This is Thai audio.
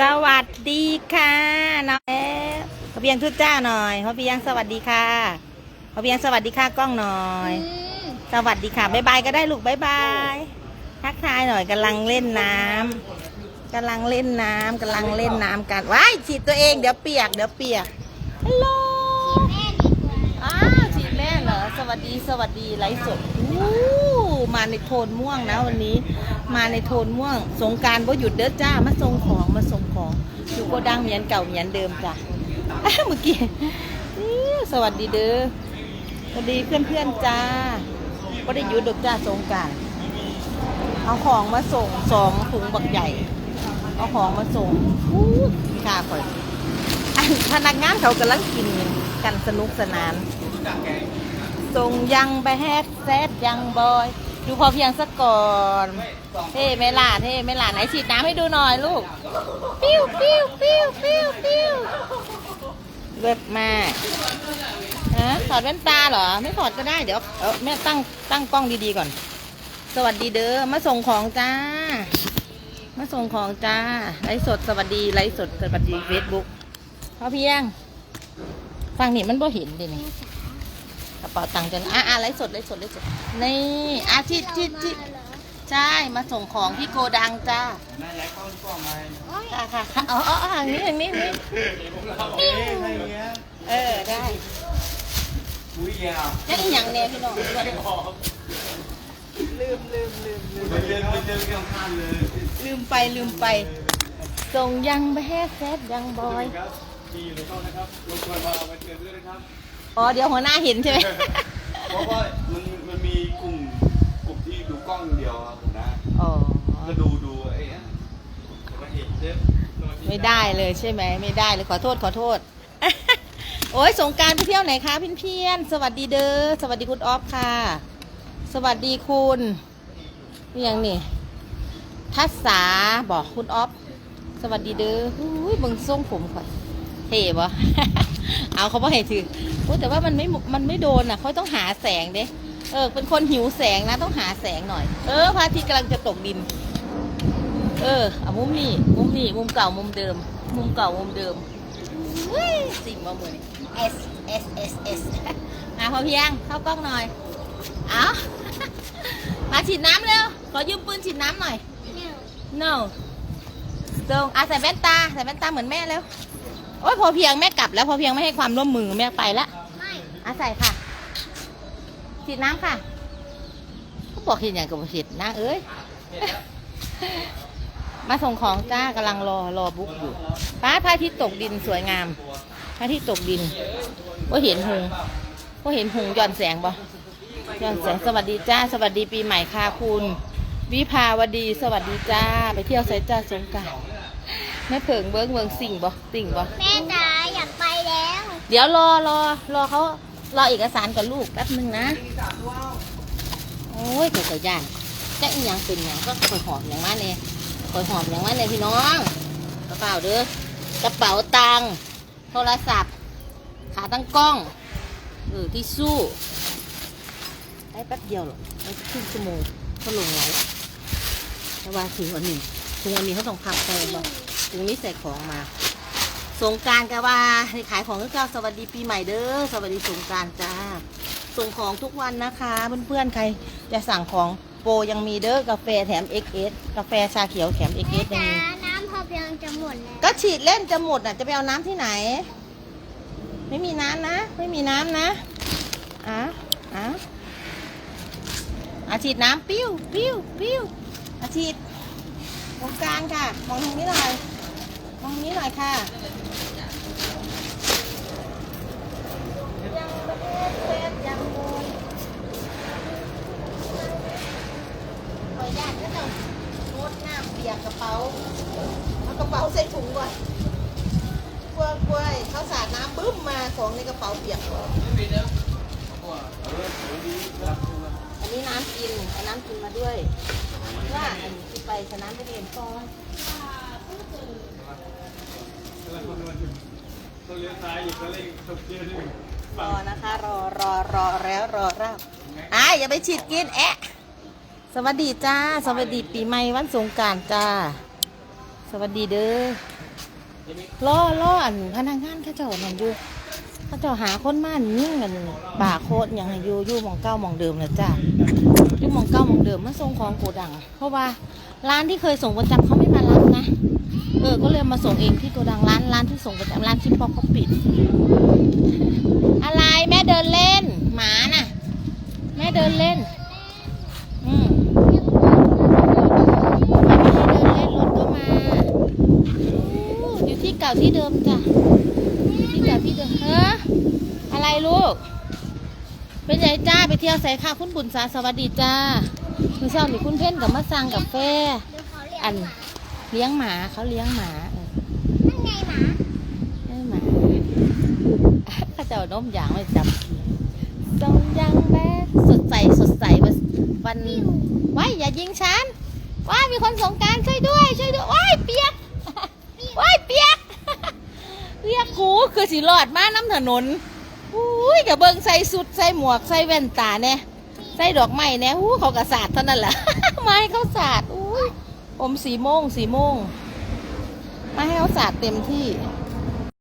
สวัสดีค่ะน้องแอ๊ะขอเพียงทุกเจ้าหน่อยขอเพียงสวัสดีค่ะขอเพียงสวัสดีค่ะกล้องหน่อย สวัสดีค่ะบ๊ายบายก็ได้ลูกบ๊ายบายทักทายหน่อยกำลังเล่นน้ำกำลังเล่นน้ำกำลังเล่นน้ำกันว้ายฉีดตัวเองเดี๋ยวเปียกเดี๋ยวเปียกฮัลโหลอ้าวฉีดแม่เหรอสวัสดีสวัสดีไลฟ์สดูมาในโทนม่วงนะวันนี้ มาในโทนม่วง สงการบ่หยุดเด้อจ้ามาส่งของมาส่งของอยู่โกดังเหมียนเก่าเหมียนเดิมจ้ะเมื่อกี้สวัสดีเด้อสวัสดีเพื่อนๆจ้าก็ได้หยุดดอกจ้าสงการเอาของมาส่งสองถุงบักใหญ่ เอาของมาส่งอู้ค่าข่อยพนักงานเขากำลังกินกันสนุกสนานส่งยังไปแฮดแซดยังบอย ดูพอเพียงสักก่อนเท่ไม่ล่ะเท่ไม่ล่ะไหนฉีดน้ำให้ดูหน่อยลูก ปิ้วปิ้วปิ้วปิ้วปิ้วเลิศมากฮะถอดแว่นตาเหรอ ไม่ถอดก็ได้เดี๋ยวเออแม่ตั้งตั้งกล้องดีๆก่อน สวัสดีเด้อมาส่งของจ้า มาส่งของจ้าไลฟ์สดสวัสดีไลฟ์สดสวัสดีเฟซบุ๊กพอเพียง ฟังนี่มันบ่เห็นดิเนี่ก ระเป๋าตังค์จังอะอะไลฟ์สดไลฟ์สดไลฟ์สดนี่อาทิตย์ทิตย์ทิตย์ใช่มาส่งของที่โกดังจ้าค่ะค่ะค่ะอ๋ออ๋อทางนี้ทางนี้นี่เออได้อุ้ยยาวนั่นอีหยังเนี่ยพี่น้องไปเดินไปเดินกันข้ามเลยลืมไปลืมไป ส่งยังไปแฮแซดยังบอยครับมีอยู่ในกล้องนะครับรบกวนมาเอาไปเตือนด้วยนะครับ อ๋อเดี๋ยวหัวหน้าเห็นใช่ไหมเพราะว่ามันมันมีกลุ่มกลุ่มที่ดูกล้องเดียวครับผมนะอ๋อก็ดูดูไอ้เนี่ยมาเห็นเชฟไม่ได้เลยใช่ไหมไม่ได้เลยขอโทษขอโทษ โอ้ยสงกรารไปเที่ยวไหนคะเพี่อนๆสวัสดีเด้อสวัสดีคุณออฟค่ะ สวัสดีคุณนี่ยังนี่ทัศสาบอกคุณออฟสวัสดีเด้ออุ้ยเบิ่งทรงผมข่อย เท่บ่เอาเขาบ่ให้ถือโอ้แต่ว่ามันไม่มันไม่โดนอะเขาต้องหาแสงเด้เออ เป็นคนหิวแสงนะต้องหาแสงหน่อย เออพระอาทิตย์กำลังจะตกดิน เออเอามุมนี้มุมนี้มุมเก่ามุมเดิม มุมเก่ามุมเดิมเฮ้ยสิ่งมาเหมือน S S S S มาพอเพียงเข้ากล้องหน่อยเอามาฉีดน้ำเร็วขอยืมปืนฉีดน้ำหน่อย no ตรงอะใส่แว่นตาใส่แว่นตาเหมือนแม่แล้ว โอ้ยพอเพียงแม่กลับแล้วพอเพียงไม่ให้ความร่วมมือแม่ไปละไม่อะใส่ค่ะฉีดน้ำค่ะเขาบอกเห็นอย่างกับเห็ดนะเอ้ย มาส่งของจ้ากำลังรอรอบุ๊กอยู่ป้าพระอาทิตย์ตกดินสวยงามพระอาทิตย์ตกดินว่าเห็นหงว่าเห็นหงย้อนแสงบ่ย้อนแสงสวัสดีจ้า สวัสดีปีใหม่ค่ะคุณ วิภาวดีสวัสดีจ้า ไปเที่ยวไซจ้าสงกราร แม่เผิงเบิ้งเบิ้งสิ่งบ่สิ่งบ่แม่จ๋าอยากไปแล้ว เดี๋ยวรอรอรอเขารอเอกสารกับลูกแป๊บนึงนะ โอ้ยข่อยข่อยย่านจะอีหยังเป็นหยังก็ข่อยหอมอย่างมาเนี่ยข่อยหอมอย่างมาเนี่ยพี่น้องกระเป๋าเด้อกระเป๋าตังค์โทรศัพท์ ขาตั้งกล้องเออที่สู้ได้แป๊บเดียวหรอกได้ครึ่งชั่วโมงก็ลงไว้แต่ว่าถึงวันนี้ถึงวันนี้เขาต้องพักไปบอก ถึงนี้ใส่ของมา สงกรารกะว่าให้ขายของก็สวัสดีปีใหม่เด้อสวัสดีสงกรารจ้า ส่งของทุกวันนะคะเพื่อนๆใครจะสั่งของโปรยังมีเด้อกาแฟแถม XS กาแฟชาเขียวแถมแม่ XS ยังจ๋ามีน้ำพอเพียงจะหมดแล้วก็ฉีดเล่นจะหมดอะจะไปเอาน้ำที่ไหน ไม่มีน้ำนะ ไม่มีน้ำนะอะอะอาฉีดน้ำปิ้วปิ้วปิ้วอาฉีดตรงกลางค่ะ มองทางนี้หน่อย มองนี้หน่อยค่ะยังประเทศเซฟยังโมนขออนุญาตก็ต้องรดน้ำเปียกกระเป๋าเอากระเป๋าใส่ถุงก่อนกล้วยกล้วยเขาสาดน้ำบึ้มมาของในกระเป๋าเปียกอันนี้น้ำกินเอาน้ำกินมาด้วยว่าอันนี้ที่ไปสนามไปเรียนก่อน ต้องเลี้ยวซ้ายอีกก็เร่งตบเกียร์หนึ่งรอนะคะ รอรอรอแล้วรอรับอะอย่าไปฉีดกินแอะสวัสดีจ้า สวัสดีปีใหม่วันสงกรารจ้า สวัสดีเด้อล่อล่ออันพนักงานเข้าเจ้านั่นอยู่เข้าเจ้าหาคนมาอันยิ่งกันป่าโคตรอย่างให้อยู่อยู่หมองเก้าหมองเดิมนะจ้าอยู่หมองเก้าหมองเดิมมาส่งของโกดัง เพราะว่าร้านที่เคยส่งประจำเขา ม่มารับนะ เออ ก็เลยมาส่งเองที่โกดังร้านร้านที่ส่งประจำร้านชิปปอกเขาปิด อะไรแม่เดินเล่น หมาน่ะ แม่เดินเล่น อืมแม่ไม่ให้เดินเล่นรถก็มาอยู่ที่เก่าที่เดิมจ้ะที่เก่าที่เดิมเฮ้ออะไรลูก เป็นไงจ้าไปเที่ยวใส่ค่ะคุณบุญสาสวัสดีจ้าเมื่อเช้านี่คุณเพ่นกับมาสังกาแฟอัน เลี้ยงหมาเขาเลี้ยงหมาเออนั่นไงหมาเลี้ยงหมาเขาจะเอานมยางไว้จับทรงยังแบดสดใสสดใสวันว้ายอย่ายิงฉันว้ายมีคนสงการช่วยด้วย ช่วยด้วยว้ายเปียกว้ายเปียกเรียกกูคือสิรอดมาน้ำถนนอุ้ยกับเบิงใส่สุดใส่หมวกใส่แว่นตาเนี่ยใส่ดอกไม้เนี่ยอู้เขากระสาดเท่านั้นแหละไม้เขาสาด อมสีม่วงสีม่วงมาให้เขาสาดเต็มที่